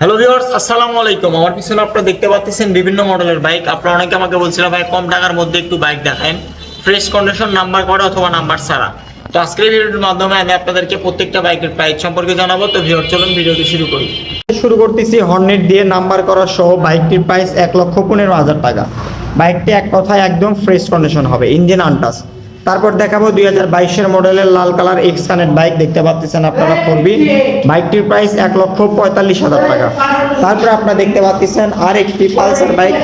Hello viewers আসসালামু আলাইকুম। আমার পিছনে আপনারা দেখতে পাচ্ছেন বিভিন্ন মডেলের বাইক আপনারা অনেকে আমাকে বলছিলেন ভাই, কম টাকার মধ্যে একটু বাইক দেখান ফ্রেশ কন্ডিশন নাম্বার করা অথবা নাম্বার ছাড়া। তো আজকের এই ভিডিওর মাধ্যমে আমি আপনাদেরকে প্রত্যেকটা বাইকের প্রাইস সম্পর্কে জানাব। তো ভিউয়ার চলুন ভিডিওটি শুরু করি। শুরু করতেছি হর্নেট দিয়ে নাম্বার করা সহ বাইকটির প্রাইস এক লক্ষ পনেরো হাজার টাকা। বাইকটি এক কথায় একদম ফ্রেশ কন্ডিশন হবে ইঞ্জিন আনটাস তারপর দেখাবো দুই হাজার বাইশের মডেলের লাল কালার এক্স কানেক্ট বাইক দেখতে পাচ্ছেন আপনারা করবি বাইকটির প্রাইস এক লক্ষ পঁয়তাল্লিশ হাজার টাকা। তারপর আপনারা দেখতে পাচ্ছেন আর একটি পালসার বাইক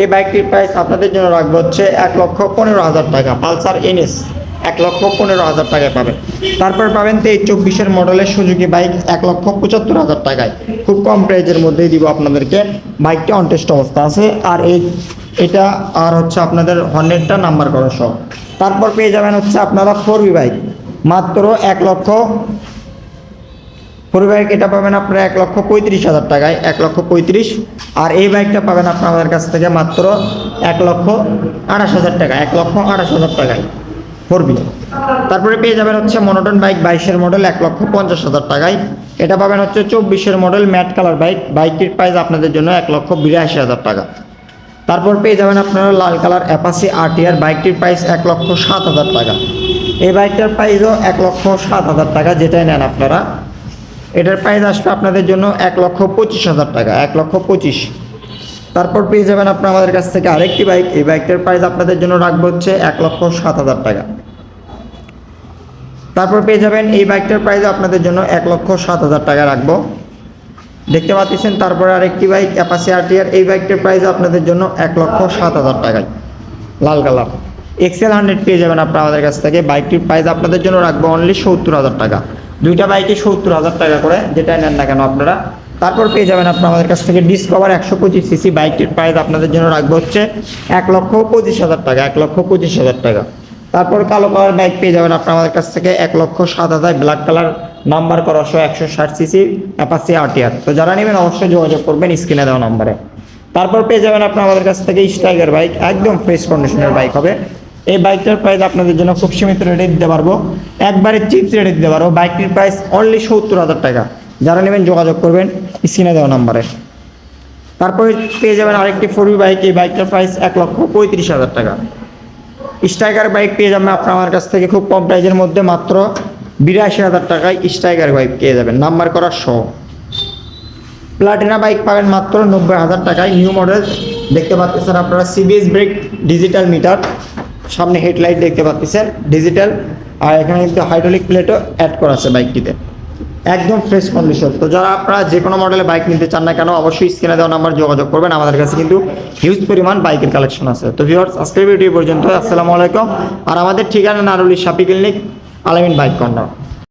এই বাইকটির প্রাইস আপনাদের জন্য রাখব হচ্ছে এক লক্ষ পনেরো হাজার টাকা। পালসার এনএস এক লক্ষ পনেরো হাজার টাকায় পাবেন। তারপর পাবেন তো তেইশ চব্বিশের মডেলের সুজুকি বাইক এক লক্ষ পঁচাত্তর হাজার টাকায়। খুব কম প্রাইজের মধ্যেই দিব আপনাদেরকে। বাইকটি অনটেস্ট অবস্থা আছে। আর এই এটা আর হচ্ছে আপনাদের হর্নেটটা নাম্বার করা সহ তারপর পেয়ে যাবেন হচ্ছে আপনারা ফোর বি বাইক মাত্র এক লক্ষ ফোর বাইক এটা পাবেন আপনারা এক লক্ষ পঁয়ত্রিশ হাজার টাকায়, এক লক্ষ পঁয়ত্রিশ। আর এই বাইকটা পাবেন আপনাদের কাছ থেকে মাত্র এক লক্ষ আঠাশ হাজার টাকা, এক লক্ষ আঠাশ হাজার টাকায় ফোর বি তারপরে পেয়ে যাবেন হচ্ছে মনোটন বাইক, বাইশের মডেল, এক লক্ষ পঞ্চাশ হাজার টাকায়। এটা পাবেন হচ্ছে চব্বিশের মডেল ম্যাট কালার বাইক, বাইকটির প্রাইস আপনাদের জন্য এক লক্ষ বিরাশি হাজার টাকা। তারপর পেয়ে যাবেন আপনারা লাল কালার অ্যাপাসি আরটিআর। বাইকটির প্রাইস এক লক্ষ সাত হাজার টাকা। এই বাইকটার প্রাইসও এক লক্ষ সাত হাজার টাকা, যেটাই নেন আপনারা। এটার প্রাইস আসবে আপনাদের জন্য এক লক্ষ পঁচিশ হাজার টাকা, এক লক্ষ পঁচিশ। তারপর পেয়ে যাবেন আপনারা আমাদের কাছ থেকে আরেকটি বাইক এই বাইকটার প্রাইস আপনাদের জন্য রাখব হচ্ছে এক লক্ষ সাত হাজার টাকা। তারপর পেয়ে যাবেন এই বাইকটার প্রাইস আপনাদের জন্য এক লক্ষ সাত হাজার টাকা রাখব। দেখতে পাচ্ছেন, তারপরে আরেকটি বাইক অ্যাপাসি আরটিআর এই বাইকটার প্রাইস আপনাদের জন্য এক লক্ষ সাত হাজার টাকায়। লাল কালার। এক্সেল হান্ড্রেড পেয়ে যাবেন আপনারা আমাদের কাছ থেকে। বাইকটির প্রাইস আপনাদের জন্য রাখব অনলি সত্তর হাজার টাকা। দুইটা বাইকে সত্তর হাজার টাকা করে যেটা নেন না কেন আপনারা। তারপর পেয়ে যাবেন আপনারা আমাদের কাছ থেকে ডিসকভার একশো পঁচিশ সিসি বাইকটির প্রাইস আপনাদের জন্য রাখব হচ্ছে এক লক্ষ পঁচিশ হাজার টাকা, এক লক্ষ পঁচিশ হাজার টাকা। তারপর কালো কালার বাইক পেয়ে যাবেন আপনার আমাদের কাছ থেকে এক লক্ষ সাত হাজার ব্ল্যাক কালার নাম্বার করা সহ একশো ষাট সিসি অ্যাপাসি আরটিআর। তো যারা নেবেন অবশ্যই যোগাযোগ করবেন স্ক্রিনে দেওয়া নাম্বারে। তারপর পেয়ে যাবেন আপনার আমাদের কাছ থেকে স্ট্রাইকার বাইক একদম ফ্রেশ কন্ডিশনের বাইক হবে। এই বাইকটার প্রাইস আপনাদের জন্য খুব সীমিত রেটে দিতে পারব। একবারে চিপস রেটে দিতে পারব। বাইকটির প্রাইস অনলি সত্তর হাজার টাকা। যারা নেবেন যোগাযোগ করবেন স্ক্রিনে দেওয়া নাম্বারে। তারপরে পেয়ে যাবেন আরেকটি ফোর বাইক এই বাইকটার প্রাইস এক লক্ষ পঁয়ত্রিশ হাজার টাকা। স্ট্রাইকার বাইক পেয়ে যাবেন আপনার আমার কাছ থেকে খুব কম প্রাইজের মধ্যে মাত্র বিরাশি হাজার টাকায় স্ট্রাইকার বাইক পেয়ে যাবেন। নাম্বার করা সহ প্লাটিনা বাইক পাবেন মাত্র নব্বই হাজার টাকায়। নিউ মডেল দেখতে পাচ্ছেন আপনারা সিবিএস ব্রেক ডিজিটাল মিটার সামনে হেডলাইট দেখতে পাচ্ছেন ডিজিটাল আর এখানে কিন্তু হাইড্রোলিক প্লেটও অ্যাড করা আছে বাইকটিতে একদম ফ্রেশ কন্ডিশন তো যারা আপনারা যে কোনো মডেলের বাইক নিতে চান না কেন, অবশ্যই স্ক্রিনে দেওয়া নাম্বার যোগাযোগ করবেন। আমাদের কাছে কিন্তু হিউজ পরিমাণ বাইকের কালেকশন আছে। তো ভিউয়ার্স আজকের ভিডিও পর্যন্ত আসসালামু আলাইকুম। আর আমাদের ঠিকানা নারুলি শাপি ক্লিনিক আলামিন বাইক কর্নার